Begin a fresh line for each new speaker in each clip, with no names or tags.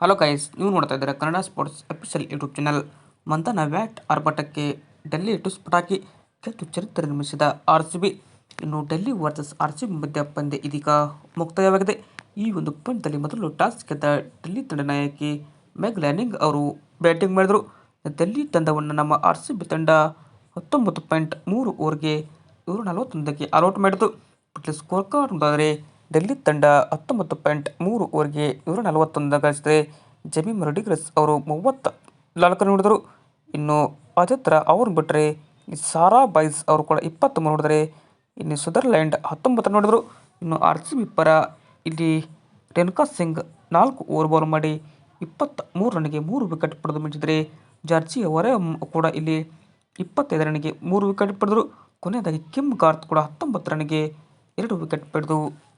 Hello guys ನೀವು ನೋಡ್ತಾ ಇದ್ದೀರಾ Kannada sports official YouTube channel ಮಂಥನ ವ್ಯಾಟ್ ಆರ್ಭಟಕ್ಕೆ ಡೆಲ್ಲಿ ಟುಸ್ ಪಟಾಕಿ ಕೆತ್ತು ಚರಿತ್ರೆ ನಿರ್ಮಿಸಿದ ಆರ್ ಸಿ ಬಿ ಇನ್ನು Delhi versus R C B ಮಧ್ಯ ಪಂದ್ಯ ಇದೀಗ ಮುಕ್ತಾಯವಾಗಿದೆ. ಈ ಒಂದು ಪಂದ್ಯದಲ್ಲಿ ಮೊದಲು ಟಾಸ್ ಗೆದ್ದ ಡೆಲ್ಲಿ ತಂಡ ನಾಯಕಿ ಮೆಗ್ ಲ್ಯಾನಿಂಗ್ ಅವರು ಬ್ಯಾಟಿಂಗ್ ಮಾಡಿದರು. ಡೆಲ್ಲಿ ತಂಡವನ್ನು ನಮ್ಮ ಆರ್ ಸಿ ಬಿ ತಂಡ ಹತ್ತೊಂಬತ್ತು ಪಾಯಿಂಟ್ ಮೂರು ಓವರ್ಗೆ ನೂರ ನಲವತ್ತೊಂದಕ್ಕೆ ಆಲ್ಔಟ್ ಮಾಡಿತು ಸ್ಕೋರ್ ಕಾರ್ಡ್ ನೋಡಿದರೆ ಡೆಲ್ಲಿ ತಂಡ ಹತ್ತೊಂಬತ್ತು ಪಾಯಿಂಟ್ ಮೂರು ಓವರ್ಗೆ ನೂರ ನಲವತ್ತೊಂದು ಗಳಿಸಿದರೆ ಜಮೀಮ್ ರೊಡ್ರಿಗಸ್ ಅವರು ಮೂವತ್ತ ನಾಲ್ಕು ನೋಡಿದರು ಇನ್ನು ಅಜತ್ರ ಅವ್ರನ್ನ ಬಿಟ್ಟರೆ ಸಾರಾ ಬೈಸ್ ಅವರು ಕೂಡ ಇಪ್ಪತ್ತ್ಮೂರು ನೋಡಿದರೆ ಇನ್ನು ಸ್ವಿಟ್ಜರ್ಲ್ಯಾಂಡ್ ಹತ್ತೊಂಬತ್ತು ನೋಡಿದರು ಇನ್ನು ಆರ್ ಸಿ ಬಿ ಪರ ಇಲ್ಲಿ ರೇಣುಕಾ ಸಿಂಗ್ ನಾಲ್ಕು ಓವರ್ ಬೌಲ್ ಮಾಡಿ ಇಪ್ಪತ್ತ ಮೂರು ರನ್ಗೆ ಮೂರು ವಿಕೆಟ್ ಪಡೆದು ಮಿಂಚಿದರೆ. ಜಾರ್ಜಿ ಅವರೇ ಕೂಡ ಇಲ್ಲಿ ಇಪ್ಪತ್ತೈದು ರನ್ಗೆ ಮೂರು ವಿಕೆಟ್ ಪಡೆದರು. ಕೊನೆಯದಾಗಿ ಕಿಮ್ ಗಾರ್ತ್ ಕೂಡ ಹತ್ತೊಂಬತ್ತು ರನ್ಗೆ ಎರಡು ವಿಕೆಟ್ ಪಡೆದು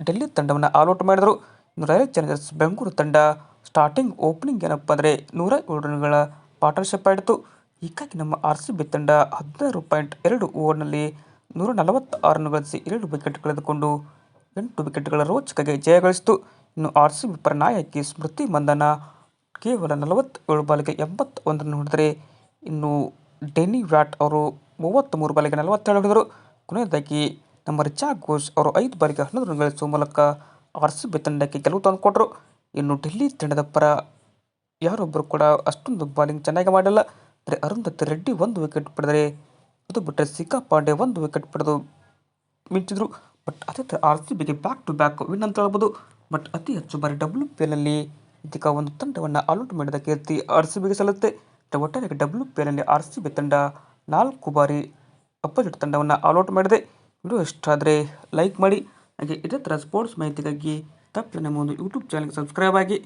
ಡೆಲ್ಲಿ ತಂಡವನ್ನು ಆಲ್ಔಟ್ ಮಾಡಿದರು. ಇನ್ನು ರಾಯಲ್ ಚಾಲೆಂಜರ್ಸ್ ಬೆಂಗಳೂರು ತಂಡ ಸ್ಟಾರ್ಟಿಂಗ್ ಓಪನಿಂಗ್ ಏನಪ್ಪ ಅಂದರೆ ನೂರ ಏಳು ರನ್ಗಳ ಪಾರ್ಟ್ನರ್ಶಿಪ್ ಆಯಿತು ಹೀಗಾಗಿ ನಮ್ಮ ಆರ್ ಸಿ ಬಿ ತಂಡ ಹದಿನಾರು ಪಾಯಿಂಟ್ ಎರಡು ಓವರ್ನಲ್ಲಿ ನೂರ ನಲವತ್ತಾರು ರನ್ ಗಳಿಸಿ ಎರಡು ವಿಕೆಟ್ ಕಳೆದುಕೊಂಡು ಎಂಟು ವಿಕೆಟ್ಗಳ ರೋಚಕಗೆ ಜಯ ಗಳಿಸಿತು. ಇನ್ನು ಆರ್ ಸಿ ಬಿ ಪರ ನಾಯಕಿ ಸ್ಮೃತಿ ಮಂದನ ಕೇವಲ ನಲವತ್ತೇಳು ಬಾಲಿಗೆ ಎಂಬತ್ತೊಂದು ರನ್ ಹೊಡೆದರೆ ಇನ್ನು ಡೆನಿ ವ್ಯಾಟ್ ಅವರು ಮೂವತ್ತ್ಮೂರು ಬಾಲಿಗೆ ನಲವತ್ತೇಳು ಹೊಡೆದರು. ಕೊನೆಯದಾಗಿ ನಮ್ಮ ರಿಚಾ ಘೋಷ್ ಅವರು ಐದು ಬಾರಿಗೆ ಹನ್ನೊಂದು ರನ್ ಗಳಿಸುವ ಮೂಲಕ ಆರ್ ಸಿ ಬಿ ತಂಡಕ್ಕೆ ಗೆಲುವು ತಂದುಕೊಟ್ರು. ಇನ್ನು ಡೆಲ್ಲಿ ತಂಡದ ಪರ ಯಾರೊಬ್ಬರು ಕೂಡ ಅಷ್ಟೊಂದು ಬಾಲಿಂಗ್ ಚೆನ್ನಾಗಿ ಮಾಡಿಲ್ಲ. ಅಂದರೆ ಅರುಂಧತಿ ರೆಡ್ಡಿ ಒಂದು ವಿಕೆಟ್ ಪಡೆದರೆ ಅದು ಬಿಟ್ಟರೆ ಸಿಕ್ಕಾ ಪಾಂಡೆ ಒಂದು ವಿಕೆಟ್ ಪಡೆದು ಮಿಂಚಿದ್ರು. ಬಟ್ ಅದೇ ಥರ ಆರ್ ಸಿ ಬಿಗೆ ಬ್ಯಾಕ್ ಟು ಬ್ಯಾಕ್ ವಿನ್ ಅಂತ ಹೇಳ್ಬೋದು. ಬಟ್ ಅತಿ ಹೆಚ್ಚು ಬಾರಿ ಡಬ್ಲ್ಯೂ ಪಿ ಎಲ್ನಲ್ಲಿ ಇದೀಗ ಒಂದು ತಂಡವನ್ನು ಅಲೌಟ್ ಮಾಡಿದ ಕೀರ್ತಿ ಆರ್ ಸಿ ಬಿಗೆ ಸಲ್ಲುತ್ತೆ. ಒಟ್ಟಾರೆ ಡಬ್ಲ್ಯೂ ಪಿ ಎಲ್ನಲ್ಲಿ ಆರ್ ಸಿ ಬಿ ತಂಡ ನಾಲ್ಕು ಬಾರಿ ಅಪೋಸಿಟ್ ತಂಡವನ್ನು ಅಲೌಟ್ ಮಾಡಿದೆ. ವಿಡಿಯೋ ಇಷ್ಟ ಆದರೆ ಲೈಕ್ ಮಾಡಿ, ಹಾಗೆ ಇದೇ ಥರ ಸ್ಪೋರ್ಟ್ಸ್ ಮಾಹಿತಿಗಾಗಿ ತಪ್ಪದೆ ನಮ್ಮ ಒಂದು ಯೂಟ್ಯೂಬ್ ಚಾನಲ್ಗೆ ಸಬ್ಸ್ಕ್ರೈಬ್ ಆಗಿ.